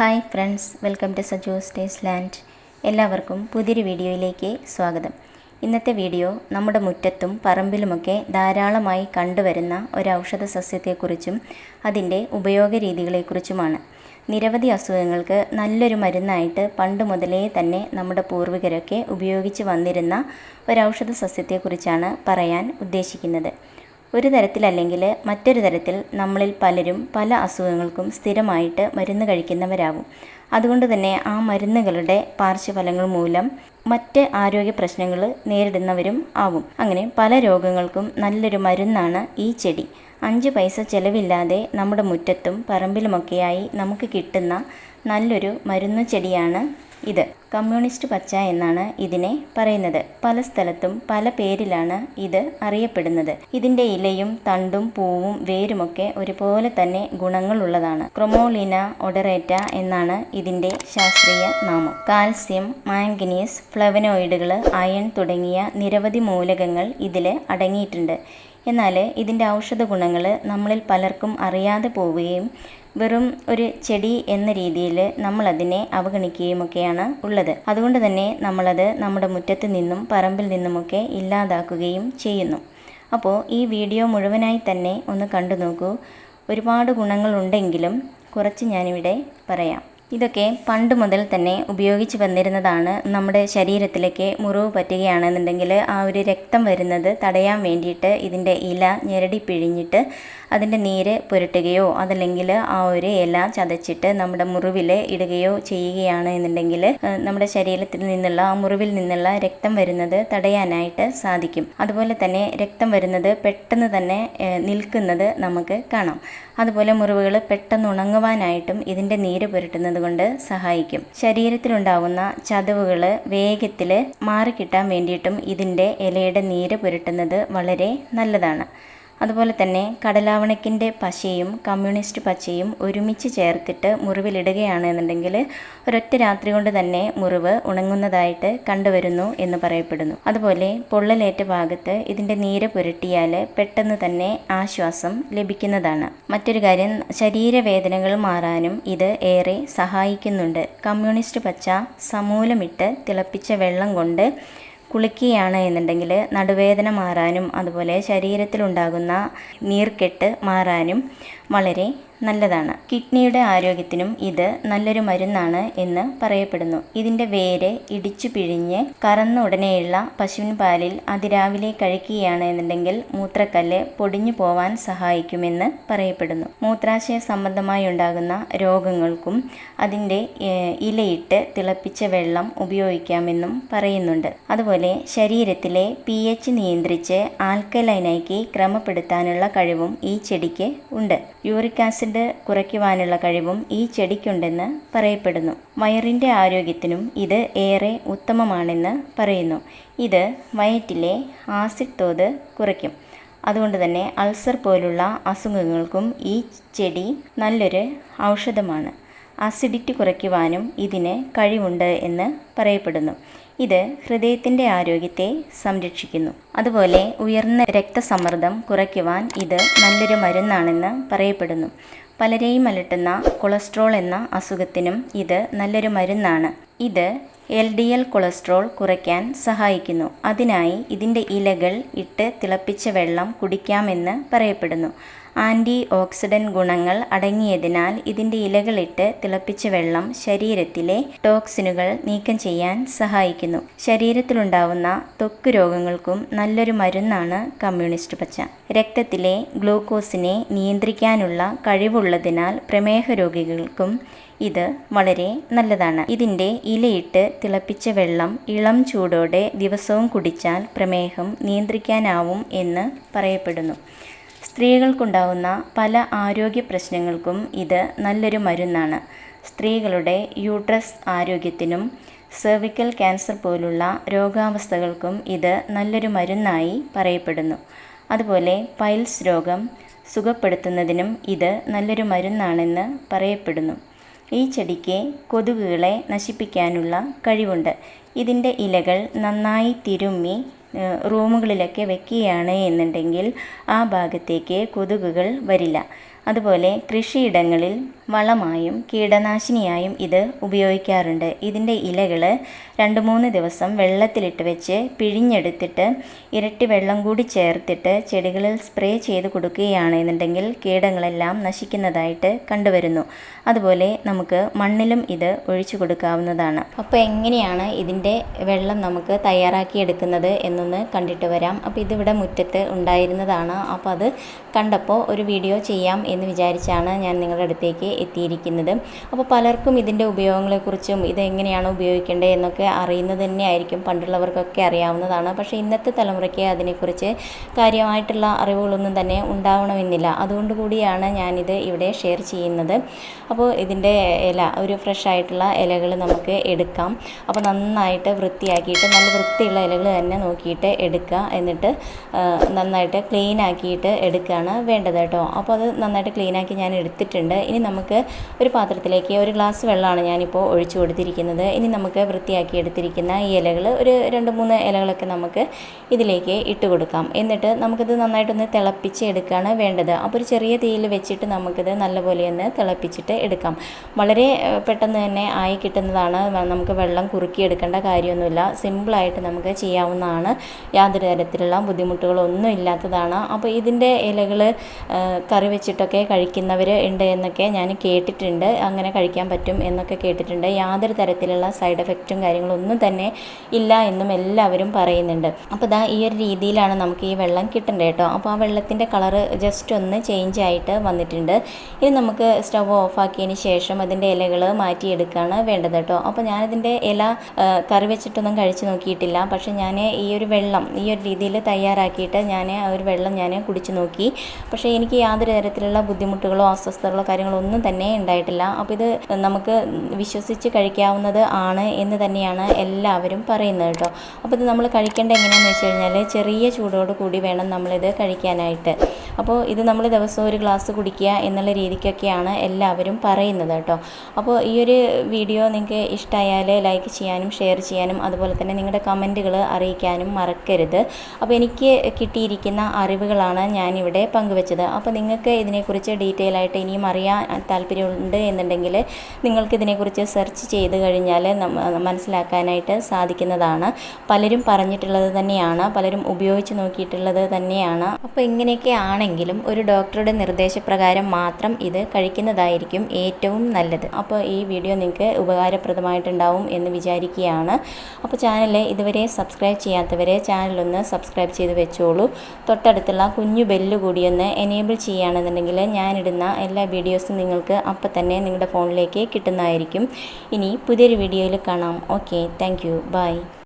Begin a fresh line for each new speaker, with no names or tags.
Hi friends welcome to Sajo's taste land. എല്ലാവർക്കും പുതിയൊരു വീഡിയോയിലേക്ക് സ്വാഗതം. ഇന്നത്തെ വീഡിയോ നമ്മുടെ മുറ്റത്തും പറമ്പിലുമൊക്കെ ധാരാളമായി കണ്ടുവരുന്ന ഒരു ഔഷധ സസ്യത്തെക്കുറിച്ചും അതിന്റെ ഉപയോഗ രീതികളെക്കുറിച്ചുമാണ്. നിരവധി അസുഖങ്ങൾക്ക് നല്ലൊരു മരുന്നായിട്ട് പണ്ട് മുതലേ തന്നെ നമ്മുടെ പൂർവികരൊക്കെ ഉപയോഗിച്ച് വന്നിരുന്ന ഒരു ഔഷധ സസ്യത്തെക്കുറിച്ചാണ് പറയാൻ ഉദ്ദേശിക്കുന്നത്. ഒരു തരത്തിലല്ലെങ്കിൽ മറ്റൊരു തരത്തിൽ നമ്മളിൽ പലരും പല അസുഖങ്ങൾക്കും സ്ഥിരമായിട്ട് മരുന്ന് കഴിക്കുന്നവരാകും അതുകൊണ്ട് തന്നെ ആ മരുന്നുകളുടെ പാർശ്വഫലങ്ങൾ മൂലം മറ്റ് ആരോഗ്യ പ്രശ്നങ്ങൾ നേരിടുന്നവരും ആവും. അങ്ങനെ പല രോഗങ്ങൾക്കും നല്ലൊരു മരുന്നാണ് ഈ ചെടി. അഞ്ച് പൈസ ചിലവില്ലാതെ നമ്മുടെ മുറ്റത്തും പറമ്പിലുമൊക്കെയായി നമുക്ക് കിട്ടുന്ന നല്ലൊരു മരുന്ന് ചെടിയാണ് ഇത് കമ്മ്യൂണിസ്റ്റ് പച്ച എന്നാണ് ഇതിനെ പറയുന്നത്. പല സ്ഥലത്തും പല പേരിലാണ് ഇത് അറിയപ്പെടുന്നത്. ഇതിന്റെ ഇലയും തണ്ടും പൂവും വേരുമൊക്കെ ഒരുപോലെ തന്നെ ഗുണങ്ങളുള്ളതാണ്. ക്രൊമോളിന ഒഡറേറ്റ എന്നാണ് ഇതിന്റെ ശാസ്ത്രീയ നാമം. കാൽസ്യം മാംഗനീസ് ഫ്ലവനോയിഡുകൾ അയൺ തുടങ്ങിയ നിരവധി മൂലകങ്ങൾ ഇതിൽ അടങ്ങിയിട്ടുണ്ട്. എന്നാൽ ഇതിന്റെ ഔഷധ ഗുണങ്ങൾ നമ്മളിൽ പലർക്കും അറിയാതെ പോവുകയും വെറും ഒരു ചെടി എന്ന രീതിയിൽ നമ്മളതിനെ അവഗണിക്കുകയുമൊക്കെയാണ് ഉള്ളത്. അതുകൊണ്ട് തന്നെ നമ്മളത് നമ്മുടെ മുറ്റത്ത് നിന്നും പറമ്പിൽ നിന്നുമൊക്കെ ഇല്ലാതാക്കുകയും ചെയ്യുന്നു. അപ്പോൾ ഈ വീഡിയോ മുഴുവനായി തന്നെ ഒന്ന് കണ്ടു നോക്കൂ ഒരുപാട് ഗുണങ്ങളുണ്ടെങ്കിലും കുറച്ച് ഞാനിവിടെ പറയാം. ഇതൊക്കെ പണ്ട് മുതൽ തന്നെ ഉപയോഗിച്ച് വന്നിരുന്നതാണ്. നമ്മുടെ ശരീരത്തിലേക്ക് മുറിവ് പറ്റുകയാണെന്നുണ്ടെങ്കിൽ ആ ഒരു രക്തം വരുന്നത് തടയാൻ വേണ്ടിയിട്ട് ഇതിന്റെ ഇല ഞെരടി പിഴിഞ്ഞിട്ട് അതിന്റെ നീര് പുരട്ടുകയോ അതല്ലെങ്കിൽ ആ ഒരു ഇല ചതച്ചിട്ട് നമ്മുടെ മുറിവിൽ ഇടുകയോ ചെയ്യുകയാണ് എന്നുണ്ടെങ്കിൽ നമ്മുടെ ശരീരത്തിൽ നിന്നുള്ള ആ മുറിവിൽ നിന്നുള്ള രക്തം വരുന്നത് തടയാനായിട്ട് സാധിക്കും. അതുപോലെ തന്നെ രക്തം വരുന്നത് പെട്ടെന്ന് തന്നെ നിൽക്കുന്നത് നമുക്ക് കാണാം. അതുപോലെ മുറിവുകൾ പെട്ടെന്ന് ഉണങ്ങുവാനായിട്ടും ഇതിന്റെ നീര് പുരട്ടുന്നത് കൊണ്ട് സഹായിക്കും. ശരീരത്തിലുണ്ടാവുന്ന ചതവുകൾ വേഗത്തിൽ മാറിക്കിട്ടാൻ വേണ്ടിയിട്ടും ഇതിന്റെ ഇലയുടെ നീര് പുരട്ടുന്നത് വളരെ നല്ലതാണ്. അതുപോലെ തന്നെ കടലാവണക്കിന്റെ പശയും കമ്മ്യൂണിസ്റ്റ് പച്ചയും ഒരുമിച്ച് ചേർത്തിട്ട് മുറിവിലിടുകയാണ് എന്നുണ്ടെങ്കിൽ ഒരൊറ്റ രാത്രി കൊണ്ട് തന്നെ മുറിവ് ഉണങ്ങുന്നതായിട്ട് കണ്ടുവരുന്നു എന്ന് പറയപ്പെടുന്നു. അതുപോലെ പൊള്ളലേറ്റ ഭാഗത്ത് ഇതിന്റെ നീര പുരട്ടിയാൽ പെട്ടെന്ന് തന്നെ ആശ്വാസം ലഭിക്കുന്നതാണ്. മറ്റൊരു കാര്യം ശരീരവേദനകൾ മാറാനും ഇത് ഏറെ സഹായിക്കുന്നുണ്ട്. കമ്മ്യൂണിസ്റ്റ് പച്ച സമൂലമിട്ട് തിളപ്പിച്ച വെള്ളം കൊണ്ട് കുളിക്കുകയാണ് എന്നുണ്ടെങ്കിൽ നടുവേദന മാറാനും അതുപോലെ ശരീരത്തിലുണ്ടാകുന്ന നീർക്കെട്ട് മാറാനും വളരെ നല്ലതാണ്. കിഡ്നിയുടെ ആരോഗ്യത്തിനും ഇത് നല്ലൊരു മരുന്നാണ് എന്ന് പറയപ്പെടുന്നു. ഇതിന്റെ വേര് ഇടിച്ചു പിഴിഞ്ഞ് കറന്ന ഉടനെയുള്ള പശുവിൻ പാലിൽ അതിരാവിലെ കഴിക്കുകയാണ് എന്നുണ്ടെങ്കിൽ മൂത്രക്കല്ല് പൊടിഞ്ഞു പോവാൻ സഹായിക്കുമെന്ന് പറയപ്പെടുന്നു. മൂത്രാശയ സംബന്ധമായി ഉണ്ടാകുന്ന രോഗങ്ങൾക്കും അതിന്റെ ഇലയിട്ട് തിളപ്പിച്ച വെള്ളം ഉപയോഗിക്കാമെന്നും പറയുന്നുണ്ട്. അതുപോലെ ശരീരത്തിലെ പി എച്ച് നിയന്ത്രിച്ച് ആൽക്കലൈനാക്കി ക്രമപ്പെടുത്താനുള്ള കഴിവും ഈ ചെടിക്ക് ഉണ്ട്. യൂറിക് ആസിഡ് കുറയ്ക്കുവാനുള്ള കഴിവും ഈ ചെടിക്കുണ്ടെന്ന് പറയപ്പെടുന്നു. വയറിന്റെ ആരോഗ്യത്തിനും ഇത് ഏറെ ഉത്തമമാണെന്ന് പറയുന്നു. ഇത് വയറ്റിലെ ആസിഡ് തോത് കുറയ്ക്കും. അതുകൊണ്ട് തന്നെ അൾസർ പോലുള്ള അസുഖങ്ങൾക്കും ഈ ചെടി നല്ലൊരു ഔഷധമാണ്. അസിഡിറ്റി കുറയ്ക്കുവാനും ഇതിന് കഴിവുണ്ട് എന്ന് പറയപ്പെടുന്നു. ഇത് ഹൃദയത്തിന്റെ ആരോഗ്യത്തെ സംരക്ഷിക്കുന്നു. അതുപോലെ ഉയർന്ന രക്തസമ്മർദ്ദം കുറയ്ക്കുവാൻ ഇത് നല്ലൊരു മരുന്നാണെന്ന് പറയപ്പെടുന്നു. പലരെയും അലട്ടുന്ന കൊളസ്ട്രോൾ എന്ന അസുഖത്തിനും ഇത് നല്ലൊരു മരുന്നാണ്. ഇത് എൽ ഡി എൽ കൊളസ്ട്രോൾ കുറയ്ക്കാൻ സഹായിക്കുന്നു. അതിനായി ഇതിന്റെ ഇലകൾ ഇട്ട് തിളപ്പിച്ച വെള്ളം കുടിക്കാമെന്ന് പറയപ്പെടുന്നു. ആന്റി ഓക്സിഡന്റ് ഗുണങ്ങൾ അടങ്ങിയതിനാൽ ഇതിന്റെ ഇലകളിട്ട് തിളപ്പിച്ച വെള്ളം ശരീരത്തിലെ ടോക്സിനുകൾ നീക്കം ചെയ്യാൻ സഹായിക്കുന്നു. ശരീരത്തിലുണ്ടാവുന്ന ത്വക്ക് രോഗങ്ങൾക്കും നല്ലൊരു മരുന്നാണ് കമ്മ്യൂണിസ്റ്റ് പച്ച. രക്തത്തിലെ ഗ്ലൂക്കോസിനെ നിയന്ത്രിക്കാനുള്ള കഴിവുള്ളതിനാൽ പ്രമേഹ രോഗികൾക്കും ഇത് വളരെ നല്ലതാണ്. ഇതിന്റെ ഇലയിട്ട് തിളപ്പിച്ച വെള്ളം ഇളം ചൂടോടെ ദിവസവും കുടിച്ചാൽ പ്രമേഹം നിയന്ത്രിക്കാനാവും എന്ന് പറയപ്പെടുന്നു. സ്ത്രീകൾക്കുണ്ടാവുന്ന പല ആരോഗ്യ പ്രശ്നങ്ങൾക്കും ഇത് നല്ലൊരു മരുന്നാണ്. സ്ത്രീകളുടെ യൂട്രസ് ആരോഗ്യത്തിനും സെർവിക്കൽ ക്യാൻസർ പോലുള്ള രോഗാവസ്ഥകൾക്കും ഇത് നല്ലൊരു മരുന്നായി പറയപ്പെടുന്നു. അതുപോലെ പൈൽസ് രോഗം സുഖപ്പെടുത്തുന്നതിനും ഇത് നല്ലൊരു മരുന്നാണെന്ന് പറയപ്പെടുന്നു. ഈ ചെടിക്ക് കൊതുകുകളെ നശിപ്പിക്കാനുള്ള കഴിവുണ്ട്. ഇതിന്റെ ഇലകൾ നന്നായി തിരുമ്മി റൂമുകളിലൊക്കെ വെക്കുകയാണ് എന്നുണ്ടെങ്കിൽ ആ ഭാഗത്തേക്ക് കൊതുകുകൾ വരില്ല. അതുപോലെ കൃഷിയിടങ്ങളിൽ വളമായും കീടനാശിനിയായും ഇത് ഉപയോഗിക്കാറുണ്ട്. ഇതിന്റെ ഇലകൾ രണ്ട് മൂന്ന് ദിവസം വെള്ളത്തിലിട്ട് വെച്ച് പിഴിഞ്ഞെടുത്തിട്ട് ഇരട്ടി വെള്ളം കൂടി ചേർത്തിട്ട് ചെടികളിൽ സ്പ്രേ ചെയ്ത് കൊടുക്കുകയാണെന്നുണ്ടെങ്കിൽ കീടങ്ങളെല്ലാം നശിക്കുന്നതായിട്ട് കണ്ടുവരുന്നു. അതുപോലെ നമുക്ക് മണ്ണിലും ഇത് ഒഴിച്ചു കൊടുക്കാവുന്നതാണ്. അപ്പോൾ എങ്ങനെയാണ് ഇതിന്റെ വെള്ളം നമുക്ക് തയ്യാറാക്കിയെടുക്കുന്നത് എന്നൊന്ന് കണ്ടിട്ട് വരാം. അപ്പോൾ ഇതിവിടെ മുറ്റത്ത് ഉണ്ടായിരുന്നതാണ്. അപ്പോൾ അത് കണ്ടപ്പോൾ ഒരു വീഡിയോ ചെയ്യാം എന്ന് വിചാരിച്ചാണ് ഞാൻ നിങ്ങളുടെ അടുത്തേക്ക് എത്തിയിരിക്കുന്നത്. അപ്പോൾ പലർക്കും ഇതിന്റെ ഉപയോഗങ്ങളെക്കുറിച്ചും ഇത് എങ്ങനെയാണ് ഉപയോഗിക്കേണ്ടത് എന്നൊക്കെ അറിയുന്നത് തന്നെയായിരിക്കും പണ്ടുള്ളവർക്കൊക്കെ അറിയാവുന്നതാണ്. പക്ഷേ ഇന്നത്തെ തലമുറയ്ക്ക് അതിനെക്കുറിച്ച് കാര്യമായിട്ടുള്ള അറിവുകളൊന്നും തന്നെ ഉണ്ടാവണമെന്നില്ല. അതുകൊണ്ട് കൂടിയാണ് ഞാനിത് ഇവിടെ ഷെയർ ചെയ്യുന്നത്. അപ്പോൾ ഇതിന്റെ ഇല ഒരു ഫ്രഷ് ആയിട്ടുള്ള ഇലകൾ നമുക്ക് എടുക്കാം. അപ്പോൾ നന്നായിട്ട് വൃത്തിയാക്കിയിട്ട് നല്ല വൃത്തിയുള്ള ഇലകൾ തന്നെ നോക്കിയിട്ട് എടുക്കുക. എന്നിട്ട് നന്നായിട്ട് ക്ലീൻ ആക്കിയിട്ട് എടുക്കുകയാണ് വേണ്ടത് കേട്ടോ. അപ്പോൾ അത് നന്നായിട്ട് ക്ലീൻ ആക്കി ഞാൻ എടുത്തിട്ടുണ്ട്. ഇനി നമുക്ക് ഒരു പാത്രത്തിലേക്ക് ഒരു ഗ്ലാസ് വെള്ളമാണ് ഞാനിപ്പോൾ ഒഴിച്ചു കൊടുത്തിരിക്കുന്നത്. ഇനി നമുക്ക് വൃത്തിയാക്കി എടുത്തിരിക്കുന്ന ഈ ഇലകൾ ഒരു രണ്ട് മൂന്ന് ഇലകളൊക്കെ നമുക്ക് ഇതിലേക്ക് ഇട്ട് കൊടുക്കാം. എന്നിട്ട് നമുക്കിത് നന്നായിട്ടൊന്ന് തിളപ്പിച്ച് എടുക്കുകയാണ് വേണ്ടത്. അപ്പോൾ ഒരു ചെറിയ തീയിൽ വെച്ചിട്ട് നമുക്കിത് നല്ലപോലെ ഒന്ന് തിളപ്പിച്ചിട്ട് എടുക്കാം. വളരെ പെട്ടെന്ന് തന്നെ ആയി കിട്ടുന്നതാണ്. നമുക്ക് വെള്ളം കുറുക്കി എടുക്കേണ്ട കാര്യമൊന്നുമില്ല. സിമ്പിളായിട്ട് നമുക്ക് ചെയ്യാവുന്നതാണ്. യാതൊരു തരത്തിലുള്ള ബുദ്ധിമുട്ടുകളൊന്നും ഇല്ലാത്തതാണ്. അപ്പോൾ ഇതിന്റെ ഇലകൾ കറി വെച്ചിട്ടൊക്കെ കഴിക്കുന്നവർ ഉണ്ട് എന്നൊക്കെ ഞാൻ കേട്ടിട്ടുണ്ട്. അങ്ങനെ കഴിക്കാൻ പറ്റും എന്നൊക്കെ കേട്ടിട്ടുണ്ട്. യാതൊരു തരത്തിലുള്ള സൈഡ് എഫക്റ്റും കാര്യങ്ങളൊന്നും തന്നെ ഇല്ല എന്നും എല്ലാവരും പറയുന്നുണ്ട്. അപ്പോൾ ദാ ഈ ഒരു രീതിയിലാണ് നമുക്ക് ഈ വെള്ളം കിട്ടേണ്ടത് കേട്ടോ അപ്പോൾ ആ വെള്ളത്തിന്റെ കളറ് ജസ്റ്റ് ഒന്ന് ചേഞ്ച് ആയിട്ട് വന്നിട്ടുണ്ട്. ഇനി നമുക്ക് സ്റ്റവ് ഓഫാക്കിയതിന് ശേഷം അതിന്റെ ഇലകൾ മാറ്റിയെടുക്കുകയാണ് വേണ്ടത് കേട്ടോ അപ്പോൾ ഞാനതിന്റെ ഇല കറി വെച്ചിട്ടൊന്നും കഴിച്ച് നോക്കിയിട്ടില്ല. പക്ഷേ ഞാൻ ഈ ഒരു വെള്ളം ഈ ഒരു രീതിയിൽ തയ്യാറാക്കിയിട്ട് ഞാൻ ആ ഒരു വെള്ളം ഞാൻ കുടിച്ച് നോക്കി. പക്ഷേ എനിക്ക് യാതൊരു തരത്തിലുള്ള ബുദ്ധിമുട്ടുകളോ അസ്വസ്ഥതകളോ കാര്യങ്ങളോ ഒന്നും തന്നെ ഉണ്ടായിട്ടില്ല. അപ്പോൾ ഇത് നമുക്ക് വിശ്വസിച്ച് കഴിക്കാവുന്നത് ആണ് എന്ന് തന്നെയാണ് എല്ലാവരും പറയുന്നത് കേട്ടോ. അപ്പോൾ ഇത് നമ്മൾ കഴിക്കേണ്ട എങ്ങനെയാണെന്ന് വെച്ച് കഴിഞ്ഞാൽ ചെറിയ ചൂടോട് കൂടി വേണം നമ്മളിത് കഴിക്കാനായിട്ട്. അപ്പോൾ ഇത് നമ്മൾ ദിവസവും ഒരു ഗ്ലാസ് കുടിക്കുക എന്നുള്ള രീതിക്കൊക്കെയാണ് എല്ലാവരും പറയുന്നത് കേട്ടോ. അപ്പോൾ ഈ ഒരു വീഡിയോ നിങ്ങൾക്ക് ഇഷ്ടമായാൽ ലൈക്ക് ചെയ്യാനും ഷെയർ ചെയ്യാനും അതുപോലെ തന്നെ നിങ്ങളുടെ കമന്റുകൾ അറിയിക്കാനും മറക്കരുത്. അപ്പോൾ എനിക്ക് കിട്ടിയിരിക്കുന്ന അറിവുകളാണ് ഞാനിവിടെ പങ്കുവച്ചത്. അപ്പോൾ നിങ്ങൾക്ക് ഇതിനെക്കുറിച്ച് ഡീറ്റെയിൽ ആയിട്ട് ഇനിയും അറിയാൻ താല്പര്യമുണ്ട് എന്നുണ്ടെങ്കിൽ നിങ്ങൾക്ക് ഇതിനെക്കുറിച്ച് സെർച്ച് ചെയ്ത് കഴിഞ്ഞാൽ മനസ്സിലാക്കാനായിട്ട് സാധിക്കുന്നതാണ്. പലരും പറഞ്ഞിട്ടുള്ളത് തന്നെയാണ് പലരും ഉപയോഗിച്ച് നോക്കിയിട്ടുള്ളത് തന്നെയാണ്. അപ്പോൾ ഇങ്ങനെയൊക്കെ ആണെങ്കിലും ഒരു ഡോക്ടറുടെ നിർദ്ദേശപ്രകാരം മാത്രം ഇത് കഴിക്കുന്നതായിരിക്കും ഏറ്റവും നല്ലത്. അപ്പോൾ ഈ വീഡിയോ നിങ്ങൾക്ക് ഉപകാരപ്രദമായിട്ടുണ്ടാവും എന്ന് വിചാരിക്കുകയാണ്. അപ്പോൾ ചാനൽ ഇതുവരെ സബ്സ്ക്രൈബ് ചെയ്യാത്തവരെ ചാനലൊന്ന് സബ്സ്ക്രൈബ് ചെയ്ത് വെച്ചോളൂ. തൊട്ടടുത്തുള്ള കുഞ്ഞു ബെല്ല് കൂടി ഒന്ന് എനേബിൾ ചെയ്യുകയാണെന്നുണ്ടെങ്കിൽ ഞാനിടുന്ന എല്ലാ വീഡിയോസും നിങ്ങൾക്ക് അപ്പം തന്നെ നിങ്ങളുടെ ഫോണിലേക്ക് കിട്ടുന്നതായിരിക്കും. ഇനി പുതിയൊരു വീഡിയോയിൽ കാണാം. Okay thank bye.